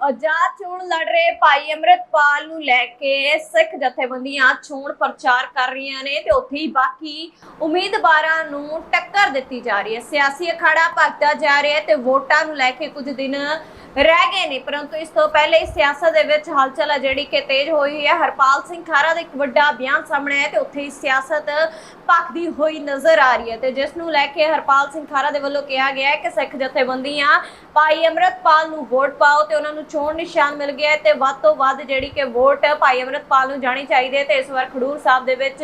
ਆਜ਼ਾਦ ਚੋਣ ਲੜ ਰਹੇ ਭਾਈ ਅਮਰਿਤਪਾਲ ਨੂੰ ਲੈ ਕੇ ਸਿੱਖ ਜਥੇਬੰਦੀਆਂ ਚੋਣ ਪ੍ਰਚਾਰ ਕਰ ਰਹੀਆਂ ਨੇ ਤੇ ਉੱਥੇ ਹੀ ਬਾਕੀ ਉਮੀਦਵਾਰਾਂ ਨੂੰ ਟੱਕਰ ਦਿੱਤੀ ਜਾ ਰਹੀ ਹੈ। ਸਿਆਸੀ ਅਖਾੜਾ ਭਗਤਾ ਜਾ ਰਿਹਾ ਤੇ ਵੋਟਾਂ ਨੂੰ ਲੈ ਕੇ ਕੁਝ ਦਿਨ ਰਹਿ ਗਏ ਨੇ, ਪਰੰਤੂ ਇਸ ਤੋਂ ਪਹਿਲੇ ਸਿਆਸਤ ਦੇ ਵਿੱਚ ਹਲਚਲ ਹੈ ਜਿਹੜੀ ਕਿ ਤੇਜ਼ ਹੋਈ ਹੈ ਹਰਪਾਲ ਸਿੰਘ ਖਾਰਾ ਦਾ ਇੱਕ ਵੱਡਾ ਬਿਆਨ ਸਾਹਮਣੇ ਆਇਆ ਤੇ ਉੱਥੇ ਹੀ ਸਿਆਸਤ ਭਖਦੀ ਹੋਈ ਨਜ਼ਰ ਆ ਰਹੀ ਹੈ ਤੇ ਜਿਸ ਨੂੰ ਲੈ ਕੇ ਹਰਪਾਲ ਸਿੰਘ ਖਾਰਾ ਦੇ ਵੱਲੋਂ ਕਿਹਾ ਗਿਆ ਹੈ ਕਿ ਸਿੱਖ ਜਥੇਬੰਦੀਆਂ ਭਾਈ ਅਮਰਿਤਪਾਲ ਨੂੰ ਵੋਟ ਪਾਓ ਤੇ ਉਹਨਾਂ ਨੂੰ ਚੋਣ ਨਿਸ਼ਾਨ ਮਿਲ ਗਿਆ ਹੈ ਤੇ ਵੱਧ ਤੋਂ ਵੱਧ ਜਿਹੜੀ ਕਿ ਵੋਟ ਭਾਈ ਅਮਰਿਤਪਾਲ ਨੂੰ ਜਾਣੀ ਚਾਹੀਦੀ ਹੈ ਤੇ ਇਸ ਵਾਰ ਖਡੂਰ ਸਾਹਿਬ ਦੇ ਵਿੱਚ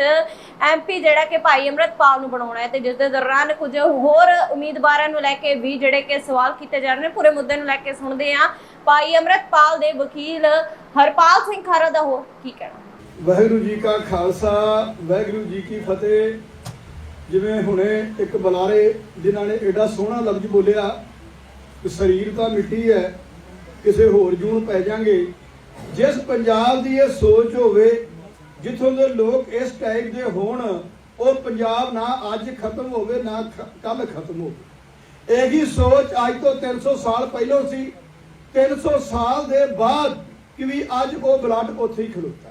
ਐਮਪੀ ਜਿਹੜਾ ਕਿ ਭਾਈ ਅਮਰਿਤਪਾਲ ਨੂੰ ਬਣਾਉਣਾ ਹੈ ਤੇ ਜਿਸ ਦੇ ਦੌਰਾਨ ਕੁਝ ਹੋਰ ਉਮੀਦਵਾਰਾਂ ਨੂੰ ਲੈ ਕੇ ਵੀ ਜਿਹੜੇ ਕਿ ਸਵਾਲ ਕੀਤੇ ਜਾ ਰਹੇ ਨੇ, ਪੂਰੇ ਮੁੱਦੇ ਨੂੰ ਲੈ ਕੇ ਸੁਣਦੇ ਹਾਂ ਭਾਈ ਅਮਰਿਤਪਾਲ ਦੇ ਵਕੀਲ ਹਰਪਾਲ ਸਿੰਘ ਖਾਰਾ ਦਾ ਹੋਰ ਕੀ ਕਹਿਣਾ? ਵਾਹਿਗੁਰੂ ਜੀ ਕਾ ਖਾਲਸਾ, ਵਾਹਿਗੁਰੂ ਜੀ ਕੀ ਫਤਿਹ। ਜਿਵੇਂ ਹੁਣੇ ਇੱਕ ਬੁਲਾਰੇ ਜਿਨ੍ਹਾਂ ਨੇ ਐਡਾ ਸੋਹਣਾ ਲਫ਼ਜ਼ ਬੋਲਿਆ, ਕਿ ਸਰੀਰ ਤਾਂ ਮਿੱਟੀ ਹੈ, ਕਿਸੇ ਹੋਰ ਜੂਨ ਪੈ ਜਾਾਂਗੇ ਜਿਸ ਪੰਜਾਬ ਦੀ ਇਹ ਸੋਚ ਹੋਵੇ, ਜਿੱਥੋਂ ਦੇ ਲੋਕ ਇਸ ਟਾਈਪ ਦੇ ਹੋਣ, ਉਹ ਪੰਜਾਬ ਨਾ ਅੱਜ ਖਤਮ ਹੋਵੇ, ਨਾ ਕੱਲ ਖਤਮ ਹੋਵੇ। ਇਹੀ ਸੋਚ ਅੱਜ ਤੋਂ 300 ਸਾਲ ਪਹਿਲਾਂ ਸੀ। 300 ਸਾਲ ਦੇ ਬਾਅਦ ਕਿ ਵੀ ਅੱਜ ਉਹ ਬਲੱਡ ਉੱਥੇ ਹੀ ਖਲੋਤਾ।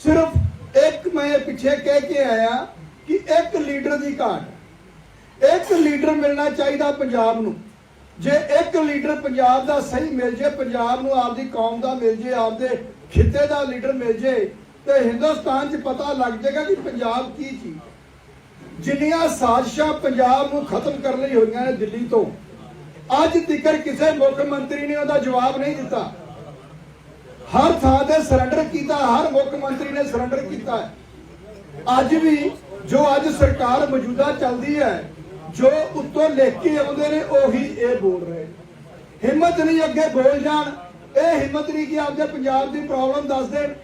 ਸਿਰਫ ਇੱਕ ਮੈਂ ਪਿੱਛੇ ਕਹਿ ਕੇ ਆਇਆ ਕਿ ਇੱਕ ਲੀਡਰ ਦੀ ਘਾਟ ਇੱਕ ਲੀਡਰ ਮਿਲਣਾ ਚਾਹੀਦਾ ਪੰਜਾਬ ਨੂੰ। ਜੇ ਇੱਕ ਲੀਡਰ ਪੰਜਾਬ ਦਾ ਸਹੀ ਮਿਲ ਜੇ, ਪੰਜਾਬ ਨੂੰ ਆਪਦੀ ਕੌਮ ਦਾ ਮਿਲ ਜੇ, ਆਪਦੇ ਖਿੱਤੇ ਦਾ ਲੀਡਰ ਮਿਲ ਜੇ, ਤੇ ਹਿੰਦੁਸਤਾਨ 'ਚ ਪਤਾ ਲੱਗ ਜਾਏਗਾ ਕਿ ਪੰਜਾਬ ਕੀ ਚੀਜ਼ ਜਿੰਨੀਆਂ ਸਾਜ਼ਿਸ਼ਾਂ ਪੰਜਾਬ ਨੂੰ ਖਤਮ ਕਰਨ ਲਈ ਹੋਈਆਂ ਨੇ ਦਿੱਲੀ ਤੋਂ ਅੱਜ ਤੱਕ ਕਿਸੇ ਮੁੱਖ ਮੰਤਰੀ ਨੇ ਉਹਦਾ ਜਵਾਬ ਨਹੀਂ ਦਿੱਤਾ। ਹਰ ਥਾਂ ਤੇ ਸਰੈਂਡਰ ਕੀਤਾ, ਹਰ ਮੁੱਖ ਮੰਤਰੀ ਨੇ ਸਰੈਂਡਰ ਕੀਤਾ ਅੱਜ ਵੀ ਜੋ ਅੱਜ ਸਰਕਾਰ ਮੌਜੂਦਾ ਚੱਲਦੀ ਹੈ, ਜੋ ਉੱਤੋਂ ਲਿਖ ਕੇ ਆਉਂਦੇ ਨੇ, ਉਹੀ ਇਹ ਬੋਲ ਰਹੇ ਹਿੰਮਤ ਨਹੀਂ ਅੱਗੇ ਬੋਲ ਜਾਣ, ਇਹ ਹਿੰਮਤ ਨਹੀਂ ਕਿ ਆਪਦੇ ਪੰਜਾਬ ਦੀ ਪ੍ਰੋਬਲਮ ਦੱਸ ਦੇਣ।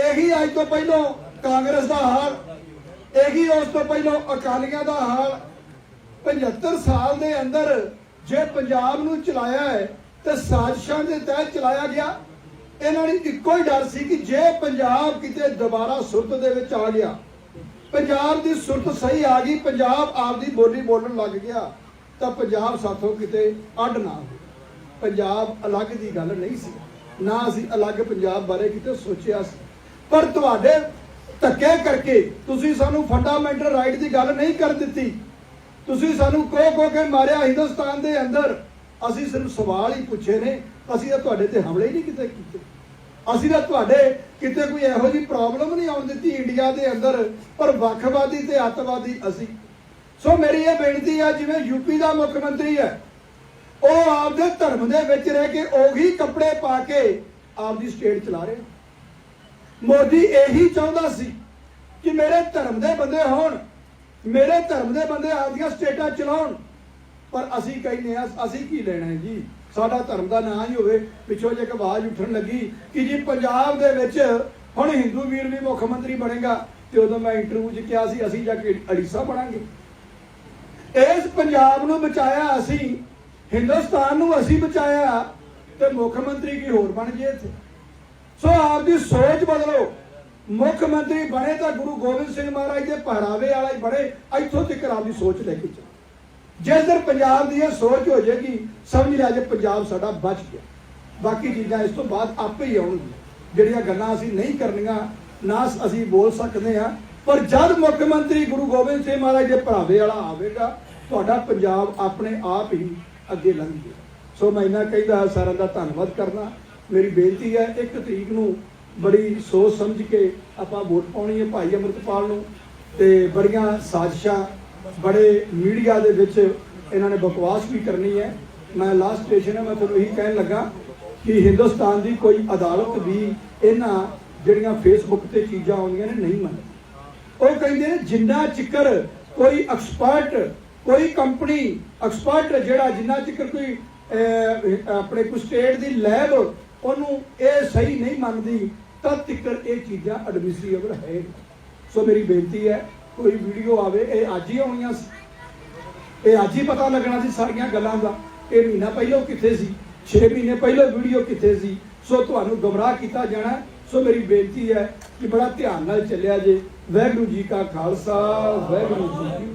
ਇਹੀ ਅੱਜ ਤੋਂ ਪਹਿਲਾਂ ਕਾਂਗਰਸ ਦਾ ਹਾਲ, ਇਹੀ ਉਸ ਤੋਂ ਪਹਿਲਾਂ ਅਕਾਲੀਆਂ ਦਾ ਹਾਲ। 75 ਸਾਲ ਦੇ ਅੰਦਰ ਜੇ ਪੰਜਾਬ ਨੂੰ ਚਲਾਇਆ ਹੈ, ਤੇ ਸਾਜ਼ਿਸ਼ਾਂ ਦੇ ਤਹਿਤ ਚਲਾਇਆ ਗਿਆ। ਇਹਨਾਂ ਨੂੰ ਇੱਕੋ ਹੀ ਡਰ ਸੀ ਕਿ ਜੇ ਪੰਜਾਬ ਕਿਤੇ ਦੁਬਾਰਾ ਸੁਰਤ ਦੇ ਵਿੱਚ ਆ ਗਿਆ, ਪੰਜਾਬ ਦੀ ਸੁਰਤ ਸਹੀ ਆ ਗਈ, ਪੰਜਾਬ ਆਪਦੀ ਬੋਲੀ ਬੋਲਣ ਲੱਗ ਗਿਆ, ਤਾਂ ਪੰਜਾਬ ਸਾਥੋਂ ਕਿਤੇ ਅੱਡ ਨਾ ਹੋਵੇ। ਪੰਜਾਬ ਅਲੱਗ ਦੀ ਗੱਲ ਨਹੀਂ ਸੀ। ਨਾ ਅਸੀਂ ਅਲੱਗ ਪੰਜਾਬ ਬਾਰੇ ਕਿਤੇ ਸੋਚਿਆ ਸੀ। ਪਰ ਤੁਹਾਡੇ ਧੱਕੇ ਕਰਕੇ ਤੁਸੀਂ ਸਾਨੂੰ ਫੰਡਾਮੈਂਟਲ ਰਾਈਟ ਦੀ ਗੱਲ ਨਹੀਂ ਕਰ ਦਿੱਤੀ। ਤੁਸੀਂ ਸਾਨੂੰ ਕੋ ਕੋ ਕੇ ਮਾਰਿਆ ਹਿੰਦੁਸਤਾਨ ਦੇ ਅੰਦਰ। ਅਸੀਂ ਸਿਰਫ ਸਵਾਲ ਹੀ ਪੁੱਛੇ ਨੇ। ਅਸੀਂ ਤਾਂ ਤੁਹਾਡੇ ਤੇ ਹਮਲੇ ਹੀ ਨਹੀਂ ਕਿਤੇ ਕੀਤੇ। ਅਸੀਂ ਤਾਂ ਤੁਹਾਡੇ ਕਿਤੇ ਕੋਈ ਇਹੋ ਜਿਹੀ ਪ੍ਰੋਬਲਮ ਨਹੀਂ ਆਉਣ ਦਿੱਤੀ ਇੰਡੀਆ ਦੇ ਅੰਦਰ। ਪਰ ਵੱਖਵਾਦੀ ਤੇ ਅੱਤਵਾਦੀ ਅਸੀਂ। ਸੋ ਮੇਰੀ ਇਹ ਬੇਨਤੀ ਆ, ਜਿਵੇਂ ਯੂਪੀ ਦਾ ਮੁੱਖ ਮੰਤਰੀ ਹੈ, ਉਹ ਆਪਦੇ ਧਰਮ ਦੇ ਵਿੱਚ ਰਹਿ ਕੇ ਉਹੀ ਕੱਪੜੇ ਪਾ ਕੇ ਆਪਦੀ ਸਟੇਟ ਚਲਾ ਰਿਹਾ। ਮੋਦੀ ਇਹੀ ਚਾਹੁੰਦਾ ਸੀ ਕਿ ਮੇਰੇ ਧਰਮ ਦੇ ਬੰਦੇ ਹੋਣ। ਮੇਰੇ ਧਰਮ ਦੇ ਬੰਦੇ ਆਪਦੀਆਂ ਸਟੇਟਾਂ ਚਲਾਉਣ। ਪਰ ਅਸੀਂ ਕਹਿੰਦੇ ਆ ਅਸੀਂ ਕੀ ਲੈਣਾ ਹੈ ਜੀ? ਸਾਡਾ ਧਰਮ ਦਾ ਨਾਂ ਹੀ ਹੋਵੇ। ਪਿੱਛੋਂ ਜੇ ਇੱਕ ਆਵਾਜ਼ ਉੱਠਣ ਲੱਗੀ ਕਿ ਜੀ ਪੰਜਾਬ ਦੇ ਵਿੱਚ ਹੁਣ ਹਿੰਦੂ ਵੀਰ ਵੀ ਮੁੱਖ ਮੰਤਰੀ ਬਣੇਗਾ, ਤੇ ਉਦੋਂ ਮੈਂ ਇੰਟਰਵਿਊ 'ਚ ਕਿਹਾ ਸੀ, ਅਸੀਂ ਜਾ ਕੇ ਅੜੀਸਾ ਬਣਾਂਗੇ। ਇਸ ਪੰਜਾਬ ਨੂੰ ਬਚਾਇਆ ਅਸੀਂ, ਹਿੰਦੁਸਤਾਨ ਨੂੰ ਅਸੀਂ ਬਚਾਇਆ, ਤੇ ਮੁੱਖ ਮੰਤਰੀ ਕੀ ਹੋਰ ਬਣ ਜੇ ਇੱਥੇ? ਸੋ ਆਪਦੀ ਸੋਚ ਬਦਲੋ। ਮੁੱਖ ਮੰਤਰੀ ਬਣੇ ਤਾਂ ਗੁਰੂ ਗੋਬਿੰਦ ਸਿੰਘ ਮਹਾਰਾਜ ਦੇ ਪਹਿਰਾਵੇ ਵਾਲਾ ਹੀ ਬਣੇ, ਇੱਥੋਂ ਤੱਕ ਆਪਦੀ ਸੋਚ ਲੈ ਕੇ ਚੱਲੋ। ਜਿਸ ਦਿਨ ਪੰਜਾਬ ਦੀ ਇਹ ਸੋਚ ਹੋ ਜਾਏਗੀ, ਸਮਝ ਲਿਆ ਜੇ ਪੰਜਾਬ ਸਾਡਾ ਬਚ ਗਿਆ। ਬਾਕੀ ਚੀਜ਼ਾਂ ਇਸ ਤੋਂ ਬਾਅਦ ਆਪੇ ਹੀ ਆਉਣਗੀਆਂ। ਜਿਹੜੀਆਂ ਗੱਲਾਂ ਅਸੀਂ ਨਹੀਂ ਕਰਨੀਆਂ, ਨਾ ਅਸੀਂ ਬੋਲ ਸਕਦੇ ਹਾਂ, ਪਰ ਜਦ ਮੁੱਖ ਮੰਤਰੀ ਗੁਰੂ ਗੋਬਿੰਦ ਸਿੰਘ ਮਹਾਰਾਜ ਦੇ ਭਰਾਵੇ ਵਾਲਾ ਆਵੇਗਾ, ਤੁਹਾਡਾ ਪੰਜਾਬ ਆਪਣੇ ਆਪ ਹੀ ਅੱਗੇ ਲੰਘ ਜਾਏਗਾ। ਸੋ ਮੈਂ ਇਹਨਾਂ ਕਹਿੰਦਾ, ਸਾਰਿਆਂ ਦਾ ਧੰਨਵਾਦ ਕਰਨਾ ਮੇਰੀ ਬੇਨਤੀ ਹੈ, ਇੱਕ ਤਰੀਕ ਨੂੰ ਬੜੀ ਸੋਚ ਸਮਝ ਕੇ ਆਪਾਂ ਵੋਟ ਪਾਉਣੀ ਹੈ ਭਾਈ ਅਮਰਿਤਪਾਲ ਨੂੰ ਤੇ ਬੜੀਆਂ ਸਾਜ਼ਿਸ਼ਾਂ ਬੜੇ ਮੀਡੀਆ ਦੇ ਵਿੱਚ ਇਹਨਾਂ ਨੇ ਬਕਵਾਸ ਵੀ ਕਰਨੀ ਹੈ। ਮੈਂ ਲਾਸਟ ਸਟੇਸ਼ਨ ਹੈ, ਮੈਂ ਤੁਹਾਨੂੰ ਇਹੀ ਕਹਿਣ ਲੱਗਾ ਕਿ ਹਿੰਦੁਸਤਾਨ ਦੀ ਕੋਈ ਅਦਾਲਤ ਵੀ ਇਹਨਾਂ ਜਿਹੜੀਆਂ ਫੇਸਬੁੱਕ ਤੇ ਚੀਜ਼ਾਂ ਆਉਂਦੀਆਂ ਨੇ ਨਹੀਂ ਮੰਨਦੀ। ਉਹ ਕਹਿੰਦੇ ਨੇ ਜਿੰਨਾ ਚਿਕਰ ਕੋਈ ਐਕਸਪਰਟ ਕੋਈ ਕੰਪਨੀ ਐਕਸਪਰਟ ਜਿਹੜਾ ਜਿੰਨਾ ਚਿਕਰ ਕੋਈ ਆਪਣੇ ਕੋਈ ਸਟੇਟ ਦੀ ਲੈਬ ਉਹਨੂੰ ਇਹ ਸਹੀ ਨਹੀਂ ਮੰਨਦੀ ਤਦ ਤੱਕਰ ਇਹ ਚੀਜ਼ਾਂ ਐਡਮਿਸਿਬਲ ਹੈ ਸੋ ਮੇਰੀ ਬੇਨਤੀ ਹੈ, ਕੋਈ ਵੀਡੀਓ ਆਵੇ, ਇਹ ਅੱਜ ਹੀ ਆਉਣੀਆਂ ਸੀ। ਇਹ ਅੱਜ ਹੀ ਪਤਾ ਲੱਗਣਾ ਸੀ ਸਾਰੀਆਂ ਗੱਲਾਂ ਦਾ। ਇਹ ਮਹੀਨਾ ਪਹਿਲਾਂ ਕਿੱਥੇ ਸੀ? 6 ਮਹੀਨੇ ਪਹਿਲਾਂ ਵੀਡੀਓ ਕਿੱਥੇ ਸੀ? ਸੋ ਤੁਹਾਨੂੰ ਗਮਰਾਹ ਕੀਤਾ ਜਾਣਾ ਸੋ ਮੇਰੀ ਬੇਨਤੀ ਹੈ ਕਿ ਬੜਾ ਧਿਆਨ ਨਾਲ ਚੱਲਿਆ ਜੇ। ਵਾਹਿਗੁਰੂ ਜੀ ਕਾ ਖਾਲਸਾ, ਵਾਹਿਗੁਰੂ ਜੀ